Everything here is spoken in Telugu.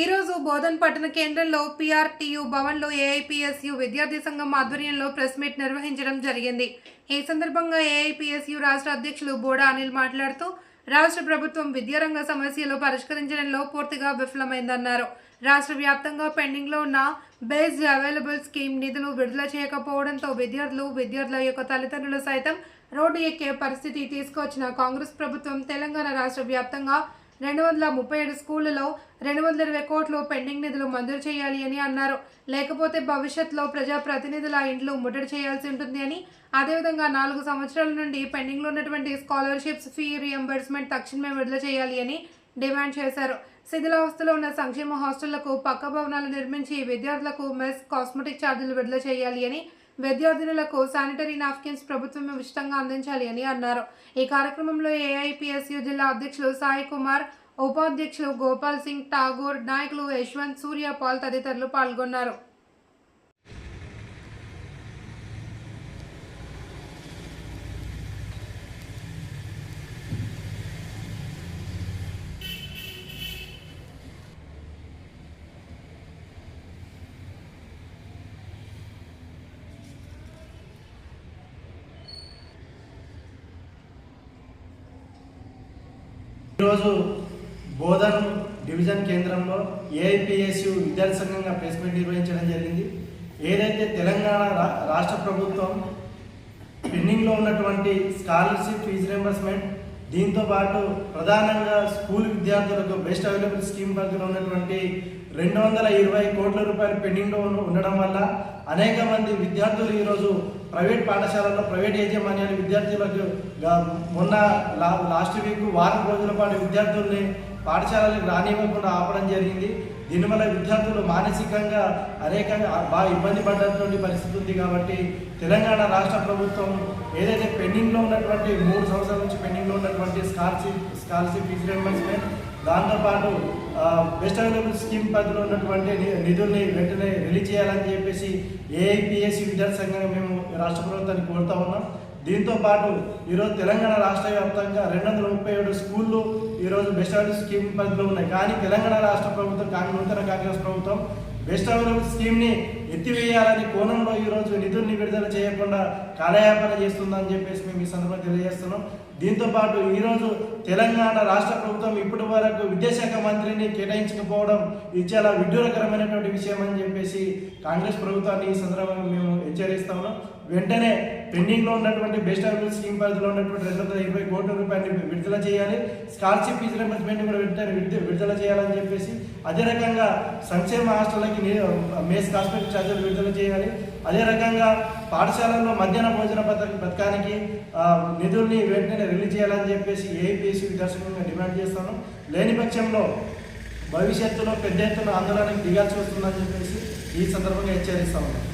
ఈరోజు బోధన్ పట్టణ కేంద్రంలో పీఆర్టీయు భవన్లో ఏఐపిఎస్యు విద్యార్థి సంఘం ఆధ్వర్యంలో ప్రెస్ మీట్ నిర్వహించడం జరిగింది. ఈ సందర్భంగా ఏఐపిఎస్యు రాష్ట్ర అధ్యక్షులు బోడా అనిల్ మాట్లాడుతూ రాష్ట్ర ప్రభుత్వం విద్యారంగ సమస్యలు పరిష్కరించడంలో పూర్తిగా విఫలమైందన్నారు. రాష్ట్ర వ్యాప్తంగా పెండింగ్లో ఉన్న బేస్డ్ అవైలబుల్ స్కీమ్ నిధులు విడుదల చేయకపోవడంతో విద్యార్థులు విద్యార్థుల యొక్క తల్లిదండ్రులు సైతం రోడ్డు ఎక్కే పరిస్థితి తీసుకొచ్చిన కాంగ్రెస్ ప్రభుత్వం తెలంగాణ రాష్ట్ర వ్యాప్తంగా రెండు వందల ముప్పై ఏడు స్కూళ్ళలో రెండు వందల ఇరవై కోట్లు పెండింగ్ నిధులు మంజూరు చేయాలి అని అన్నారు. లేకపోతే భవిష్యత్తులో ప్రజా ప్రతినిధుల ఇండ్లు ముట్టడి చేయాల్సి ఉంటుంది అని. అదేవిధంగా నాలుగు సంవత్సరాల నుండి పెండింగ్లో ఉన్నటువంటి స్కాలర్షిప్స్ ఫీ రియంబర్స్మెంట్ తక్షణమే విడుదల చేయాలి అని డిమాండ్ చేశారు. శిథిలావస్థలో ఉన్న సంక్షేమ హాస్టళ్ళకు పక్క భవనాలు నిర్మించి విద్యార్థులకు మెస్ కాస్మెటిక్ ఛార్జీలు విడుదల చేయాలి అని విద్యార్థినులకు శానిటరీ నాప్కిన్స్ ప్రభుత్వం ఉచితంగా అందించాలి అని అన్నారు. ఈ కార్యక్రమంలో ఏఐపిఎస్యు జిల్లా అధ్యక్షులు సాయి కుమార్ ఉపాధ్యక్షులు గోపాల్ సింగ్ ఠాగూర్ నాయకులు యశ్వంత్ సూర్య పాల్ తదితరులు పాల్గొన్నారు. ఈరోజు బోధన్ డివిజన్ కేంద్రంలో ఏఐపిఎస్యు విద్యార్థి సంఘంగా ప్రెస్ మీట్ నిర్వహించడం జరిగింది. ఏదైతే తెలంగాణ రా- రాష్ట్ర ప్రభుత్వం పెండింగ్లో ఉన్నటువంటి స్కాలర్షిప్ ఫీజు రింబర్స్మెంట్ దీంతో పాటు ప్రధానంగా స్కూల్ విద్యార్థులకు బెస్ట్ అవైలబుల్ స్కీమ్ పరిధిలో ఉన్నటువంటి రెండు వందల ఇరవై కోట్ల రూపాయలు పెండింగ్లో ఉండడం వల్ల అనేక మంది విద్యార్థులు ఈరోజు ప్రైవేట్ పాఠశాలల్లో ప్రైవేట్ యాజమాన్యాలు విద్యార్థులకు మొన్న లా లాస్ట్ వీక్ వారం రోజుల పాటు విద్యార్థుల్ని పాఠశాలలకు రానివ్వకుండా ఆపడం జరిగింది. దీనివల్ల విద్యార్థులు మానసికంగా అనేకంగా బాగా ఇబ్బంది పడ్డటువంటి పరిస్థితి ఉంది కాబట్టి తెలంగాణ రాష్ట్ర ప్రభుత్వం ఏదైతే పెండింగ్లో ఉన్నటువంటి మూడు సంవత్సరాల నుంచి పెండింగ్లో ఉన్నటువంటి స్కాలర్షిప్ స్కాలర్షిప్ ఫీజు రియంబర్స్మెంట్ దాంతోపాటు బెస్ట్ అవైలబుల్ స్కీమ్ పరిధిలో ఉన్నటువంటి ని- నిధుల్ని వెంటనే రిలీజ్ చేయాలని చెప్పేసి ఏఐపిఎస్సి విద్యార్థి సంఘంగా మేము రాష్ట్ర ప్రభుత్వాన్ని కోరుతా ఉన్నాం. దీంతో పాటు ఈరోజు తెలంగాణ రాష్ట్ర వ్యాప్తంగా రెండు వందల ముప్పై ఏడు స్కూళ్ళు ఈరోజు బెస్ట్ అవైలబుల్ స్కీమ్ పరిధిలో ఉన్నాయి. కానీ తెలంగాణ రాష్ట్ర ప్రభుత్వం కాంగ్రెస్ నూతన కాంగ్రెస్ ప్రభుత్వం బెస్ట్ అవైలబుల్ స్కీమ్ని ఎత్తివేయాలని కోణంలో ఈరోజు నిధుల్ని విడుదల చేయకుండా కాలయాపన చేస్తుందని చెప్పేసి మేము ఈ సందర్భంగా తెలియజేస్తున్నాం. దీంతో పాటు ఈరోజు తెలంగాణ రాష్ట్ర ప్రభుత్వం ఇప్పటి వరకు విద్యాశాఖ మంత్రిని కేటాయించకపోవడం ఇది చాలా విడ్డూరకరమైనటువంటి విషయం అని చెప్పేసి కాంగ్రెస్ ప్రభుత్వాన్ని ఈ సందర్భంగా మేము హెచ్చరిస్తాము వెంటనే పెండింగ్లో ఉన్నటువంటి బెస్ట్ అవైలబుల్ స్కీమ్ పరిధిలో ఉన్నటువంటి రెండు వందల ఇరవై కోట్ల రూపాయలు విడుదల చేయాలి. స్కాలర్షిప్ ఫీజు రింబర్స్మెంట్ కూడా వెంటనే విడుదల విడుదల చేయాలని చెప్పేసి అదే రకంగా సంక్షేమ హాస్టళ్ళకి మేస్ కాస్మెటిక్ ఛార్జీలు విడుదల చేయాలి. అదే రకంగా పాఠశాలల్లో మధ్యాహ్న భోజన పథక పథకానికి నిధుల్ని వెంటనే రిలీజ్ చేయాలని చెప్పేసి ఏఐపిఎస్సి దర్శకంగా డిమాండ్ చేస్తాను. లేని పక్షంలో భవిష్యత్తులో పెద్ద ఎత్తున ఆందోళనకు దిగాల్సి వస్తుందని చెప్పేసి ఈ సందర్భంగా హెచ్చరిస్తా ఉన్నాను.